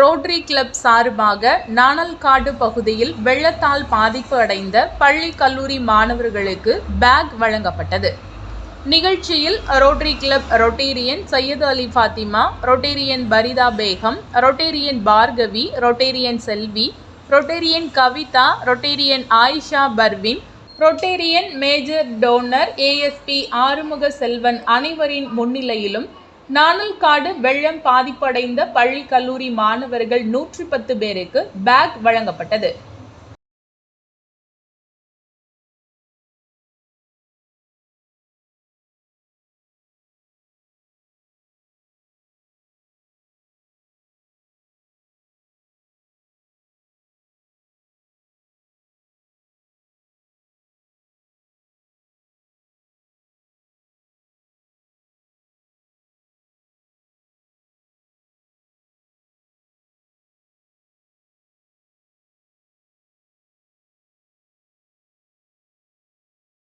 Rotary club சார்பாக நாணல்காடு பகுதியில் வெள்ளத்தால் பாதிப்பு அடைந்த பள்ளி கல்லூரி மாணவர்களுக்கு பேக் வழங்கப்பட்டது. நிகழ்ச்சியில் Rotary Club Rotarian Syed Ali Fathima Rotarian Farida Begum Rotarian Bhargavi Rotarian Selvi Rotarian Kavitha Rotarian Ayesha Parveen Rotarian major donor ASP Arumuga Selvan அனைவரின் முன்னிலையிலும் நானல்காடு வெள்ளம் பாதிப்படைந்த பள்ளி கல்லூரி மாணவர்கள் நூற்றி பத்து பேருக்கு பேக் வழங்கப்பட்டது.